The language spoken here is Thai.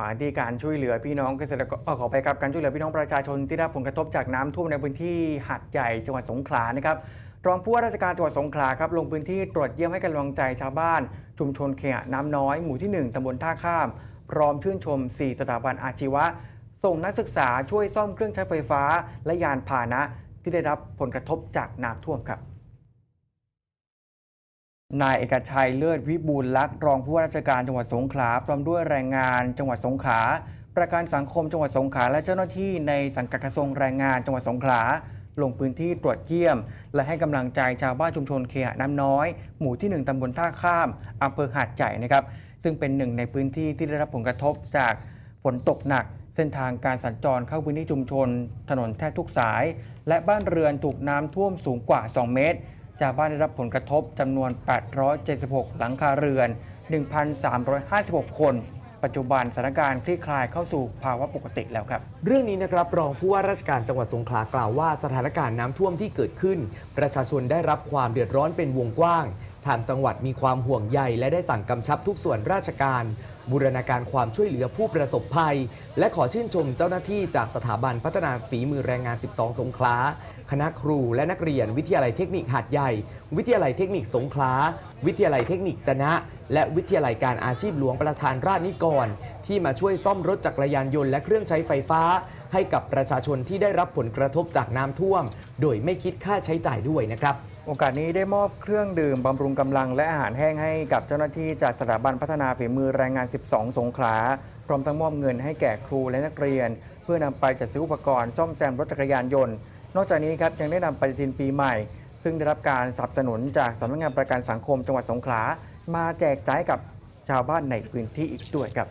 มาที่การช่วยเหลือพี่น้องเกษตรกรขอไปครับการช่วยเหลือพี่น้องประชาชนที่ได้ผลกระทบจากน้ำท่วมในพื้นที่หาดใหญ่จังหวัดสงขลานะครับรองผู้ว่าราชการจังหวัดสงขลาครับลงพื้นที่ตรวจเยี่ยมให้กำลังใจชาวบ้าน ชุมชนเขยะน้ำน้อยหมู่ที่ 1ตำบลท่าข้าม พร้อมชื่นชม 4 สถาบันอาชีวะ ส่งนักศึกษาช่วยซ่อมเครื่องใช้ไฟฟ้า และยานพาหนะที่ได้รับผลกระทบจากน้ำท่วมครับ นายเอกชัยเลิศวิบูลลักษ์รองผู้ว่าราชการจังหวัดสงขลาพร้อมด้วยแรงงานจังหวัดสงขลาประกันสังคมจังหวัดสงขลาและเจ้าหน้าที่ในสังกัดกระทรวงแรงงานจังหวัดสงขลาลงพื้นที่ตรวจเยี่ยม และให้กำลังใจชาวบ้านชุมชนเคหะน้ำน้อย หมู่ที่ 1ตำบลท่าข้ามอำเภอหาดใหญ่นะครับ ซึ่งเป็นหนึ่งในพื้นที่ที่ได้รับผลกระทบจากฝนตกหนัก เส้นทางการสัญจรเข้าพื้นที่ชุมชน ถนนแทบทุกสาย และบ้านเรือนถูกน้ำท่วมสูงกว่า 2 เมตร ชาวบ้านได้รับผลกระทบจำนวน 876 หลังคาเรือน 1,356 คน ปัจจุบันสถานการณ์คลี่คลายเข้าสู่ภาวะปกติแล้วครับ เรื่องนี้นะครับรองผู้ว่าราชการจังหวัดสงขลากล่าวว่าสถานการณ์น้ำท่วมที่เกิดขึ้น ประชาชนได้รับความเดือดร้อนเป็นวงกว้าง ทางจังหวัดมีความห่วงใยและได้สั่งกำชับทุกส่วนราชการ บูรณาการความช่วยเหลือผู้ประสบภัย และขอชื่นชมเจ้าหน้าที่จากสถาบันพัฒนาฝีมือแรงงาน 12 สงขลา คณะครูและนักเรียนวิทยาลัยเทคนิคหาดใหญ่ วิทยาลัยเทคนิคสงขลา วิทยาลัยเทคนิคจนะ และวิทยาลัยการอาชีพหลวงประธานราชนิกร ที่มาช่วยซ่อมรถจักรยานยนต์และเครื่องใช้ไฟฟ้า ให้กับประชาชนที่ได้รับผลกระทบจากน้ำท่วม โดยไม่คิดค่าใช้จ่ายด้วยนะครับโอกาสนี้ได้มอบเครื่องดื่มบำรุงกำลังและอาหารแห้งให้กับเจ้าหน้าที่จากสถาบันพัฒนาฝีมือแรงงาน 12 สงขลาพร้อมทั้งมอบเงินให้แก่ครูและนักเรียน เพื่อนำไปจัดซื้ออุปกรณ์ซ่อมแซมรถจักรยานยนต์ นอกจากนี้ครับยังได้นำปฏิทินปีใหม่ ซึ่งได้รับการสนับสนุนจากสำนักงานประกันสังคมจังหวัดสงขลามาแจกจ่ายกับชาวบ้านในพื้นที่อีกด้วยครับ